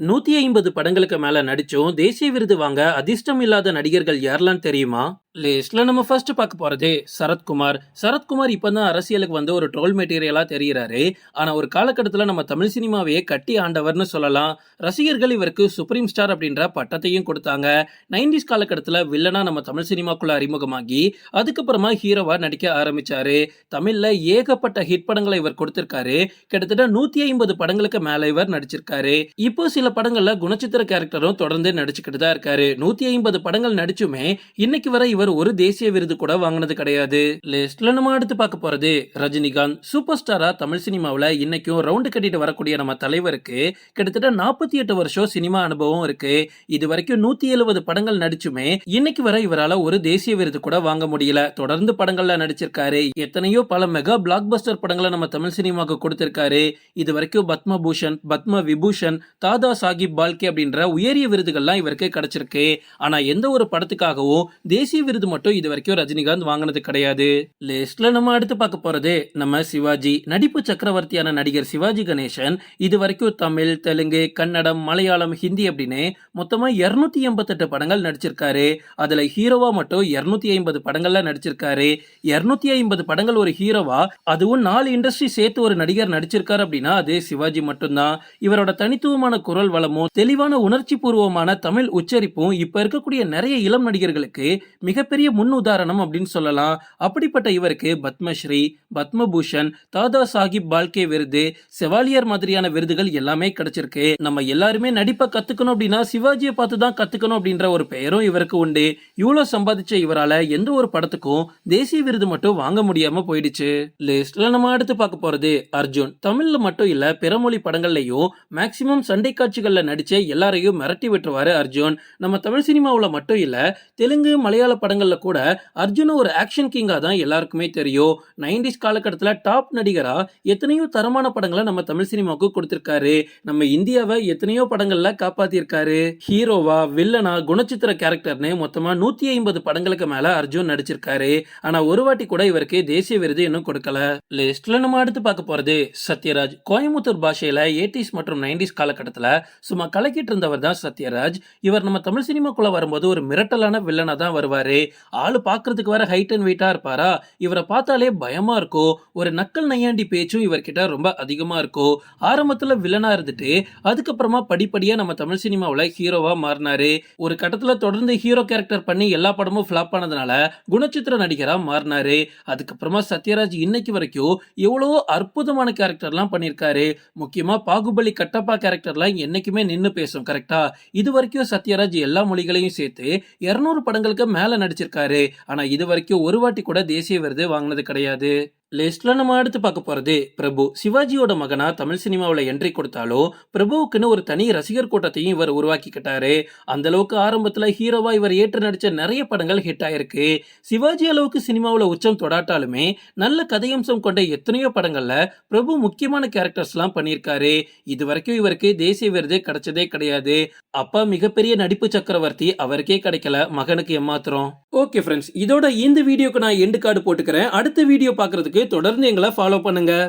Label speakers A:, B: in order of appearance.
A: நூற்றி ஐம்பது படங்களுக்கு மேலே நடித்தும் தேசிய விருது வாங்க அதிர்ஷ்டம் இல்லாத நடிகர்கள் யாரெல்லாம் தெரியுமா? லிஸ்ட்ல நம்ம ஃபர்ஸ்ட் பார்க்க போறது சரத்குமார். சரத்குமார் இப்பதான் அரசியலுக்கு வந்து ஒரு ட்ரோல் மெட்டீரியலா தெரிகிறாரு ஆனா ஒரு காலகட்டத்தில் நம்ம தமிழ் சினிமாவையே கட்டி ஆண்டவர்னு சொல்லலாம். ரசிகர்கள் இவருக்கு சுப்ரீம் ஸ்டார் அப்படின்ற பட்டத்தையும் கொடுத்தாங்க. நைன்டிஸ் காலகட்டத்தில் வில்லனா நம்ம தமிழ் சினிமாக்குள்ள அறிமுகமாகி அதுக்கப்புறமா ஹீரோவா நடிக்க ஆரம்பிச்சாரு. தமிழ்ல ஏகப்பட்ட ஹிட் படங்களை இவர் கொடுத்திருக்காரு. கிட்டத்தட்ட நூத்தி ஐம்பது படங்களுக்கு மேல இவர் நடிச்சிருக்காரு. இப்போ சில படங்கள்ல குணச்சித்திர கேரக்டரும் தொடர்ந்து நடிச்சுக்கிட்டு தான் இருக்காரு. நூத்தி ஐம்பது படங்கள் நடிச்சுமே இன்னைக்கு வரை இவர் இவர் ஒரு தேசிய விருது கூட வாங்கினது கிடையாது. லிஸ்ட்ல நம்ம அடுத்து பார்க்க போறது ரஜினிகாந்த் சூப்பர் ஸ்டாரா தமிழ் சினிமாவில் இன்னைக்கும் ரவுண்டு கட்டிட்டு வரக்கூடிய நம்ம தலைவருக்கு கிட்டத்தட்ட நாற்பத்தி எட்டு வருஷம் சினிமா அனுபவம் இருக்கு. இது வரைக்கும் நூத்தி எழுபது படங்கள் நடிச்சுமே இன்னைக்கு வரை இவரால ஒரு தேசிய விருது கூட வாங்க முடியல. தொடர்ந்து படங்கள்ல நடிச்சிருக்காரு. எத்தனையோ பல மெகா பிளாக் பஸ்டர் படங்களை நம்ம தமிழ் சினிமாவுக்கு கொடுத்திருக்காரு. இது வரைக்கும் பத்ம பூஷன் பத்ம விபூஷன் தாதா சாஹிப் பால்கே அப்படின்ற உயரிய விருதுகள்லாம் இவருக்கு கிடைச்சிருக்கு. ஆனா எந்த ஒரு படத்துக்காகவும் தேசிய விருது விருது மட்டும் இது வரைக்கும் ரஜினிகாந்த் வாங்கினது கிடையாது. லிஸ்ட்ல நம்ம அடுத்து பார்க்க போறது நம்ம சிவாஜி நடிப்பு சக்கரவர்த்தியான நடிகர் சிவாஜி கணேசன் இது வரைக்கும் தமிழ் தெலுங்கு கன்னடம் மலையாளம் ஹிந்தி அப்படின்னு மொத்தமா இருநூத்தி எண்பத்தெட்டு படங்கள் நடிச்சிருக்காரு. அதுல ஹீரோவா மட்டும் இருநூத்தி ஐம்பது படங்கள்ல நடிச்சிருக்காரு. இருநூத்தி ஐம்பது படங்கள் ஒரு ஹீரோவா அதுவும் நாலு இண்டஸ்ட்ரி சேர்த்து ஒரு நடிகர் நடிச்சிருக்காரு அப்படின்னா அது சிவாஜி மட்டும்தான். இவரோட தனித்துவமான குரல் வளமும் தெளிவான உணர்ச்சி பூர்வமான தமிழ் உச்சரிப்பும் இப்ப இருக்கக்கூடிய நிறைய இளம் நடிகர்களுக்கு மிக மிகப்பெரிய முன் உதாரணம் அப்படின்னு சொல்லலாம். அப்படிப்பட்ட இவருக்கு பத்மஸ்ரீ பத்மபூஷன் தாதா சாஹிப் பால்கே விருது செவாலியர் மாதிரியான விருதுகள் எல்லாமே கிடைச்சிருக்கு. நம்ம எல்லாருமே நடிப்பை கத்துக்கணும் அப்படின்னா சிவாஜியை பார்த்து தான் கத்துக்கணும் அப்படின்ற ஒரு பெயரும் இவருக்கு உண்டு. இவ்வளவு சம்பாதிச்ச இவரால எந்த ஒரு படத்துக்கும் தேசிய விருது மட்டும் வாங்க முடியாம போயிடுச்சு. லிஸ்ட்ல நம்ம அடுத்து பார்க்க போறது அர்ஜுன். தமிழ்ல மட்டும் இல்ல பிறமொழி படங்கள்லயும் மேக்சிமம் சண்டை காட்சிகள்ல நடிச்ச எல்லாரையும் மிரட்டி விட்டுருவாரு அர்ஜுன். நம்ம தமிழ் சினிமாவுல மட்டும் இல்ல தெலுங்கு மலையாள படங்களில் கூட அர்ஜுன் ஒரு ஆக்ஷன் கிங்காக தான் எல்லாருக்குமே தெரியும். நைன்டிஸ் காலகட்டத்தில் டாப் நடிகராக எத்தனையோ தரமான படங்களை நம்ம தமிழ் சினிமாவுக்கு கொடுத்துருக்காரு. நம்ம இந்தியாவை எத்தனையோ படங்களில் காப்பாற்றியிருக்காரு ஹீரோவா வில்லனா குணச்சித்திர கேரக்டர்னு மொத்தமாக நூற்றி ஐம்பது படங்களுக்கு மேலே அர்ஜுன் நடிச்சிருக்காரு. ஆனால் ஒரு வாட்டி கூட இவருக்கு தேசிய விருது இன்னும் கொடுக்கல. லிஸ்ட்ல நம்ம அடுத்து பார்க்க போகிறது சத்யராஜ். கோயம்புத்தூர் பாஷையில் எயிட்டிஸ் மற்றும் நைன்டிஸ் காலகட்டத்தில் சும்மா கலக்கிட்டு இருந்தவர் தான் சத்யராஜ். இவர் நம்ம தமிழ் சினிமாக்குள்ளே வரும்போது ஒரு மிரட்டலான வில்லனாக தான் வருவாரு. ஆளு பாக்குறதுக்கு வர ஹைட் அண்ட் வெயிட்டா இருப்பாரா? இவரை பார்த்தாலே பயமா இருக்கும் ஒரு நக்கல் நையாண்டி பேச்சும் இவர்கிட்ட ரொம்ப அதிகமா இருக்கும் ஆரம்பத்துல வில்லனா இருந்துட்டு அதுக்கப்புறமா படிப்படியா நம்ம தமிழ் சினிமாவுல ஹீரோவா மாறினாரு. ஒரு கட்டத்துல தொடர்ந்து ஹீரோ கேரக்டர் பண்ணி எல்லா படமும் ஃபிளாப் ஆனதுனால குணச்சித்திர நடிகரா மாறினாரு. அதுக்கப்புறமா சத்யராஜ் இன்னைக்கு வரைக்கும் எவ்வளவோ அற்புதமான கேரக்டர்லாம் பண்ணியிருக்காரு. முக்கியமா பாகுபலி கட்டப்பா கேரக்டர்லாம் என்னைக்குமே நின்னு பேசும் கரெக்டா இது வரைக்கும் சத்யராஜ் எல்லா மொழிகளையும் சேர்த்து இருநூறு படங்களுக்கு மேல நடிச்சிருக்காரு. ஆனா இது வரைக்கும் ஒரு வாட்டி கூட தேசிய விருது வாங்கினது கிடையாது. லிஸ்ட்ல நம்ம அடுத்து பார்க்க போறது பிரபு சிவாஜியோட மகனா தமிழ் சினிமாவில் என்ட்ரி கொடுத்தாலும் பிரபுவுக்குன்னு ஒரு தனி ரசிகர் கூட்டத்தையும் இவர் உருவாக்கிக்கிட்டாரு. அந்த அளவுக்கு ஆரம்பத்தில் ஹீரோவா இவர் ஏற்று நடிச்ச நிறைய படங்கள் ஹிட் ஆயிருக்கு. சிவாஜி அளவுக்கு சினிமாவில் உச்சம் தொடாட்டாலுமே நல்ல கதையம்சம் கொண்ட எத்தனையோ படங்கள்ல பிரபு முக்கியமான கேரக்டர்ஸ்லாம் பண்ணியிருக்காரு. இது வரைக்கும் இவருக்கு தேசிய விருது கிடைச்சதே கிடையாது. அப்பா மிகப்பெரிய நடிப்பு சக்கரவர்த்தி அவருக்கே கிடைக்கல. மகனுக்கு ஏமாத்திரம் ஓகே ஃப்ரெண்ட்ஸ் இதோட இந்த வீடியோக்கு நான் எண்டு கார்டு போட்டுக்கிறேன். அடுத்த வீடியோ பார்க்கறதுக்கு தொடர்ந்து எங்களை ஃபாலோ பண்ணுங்கள்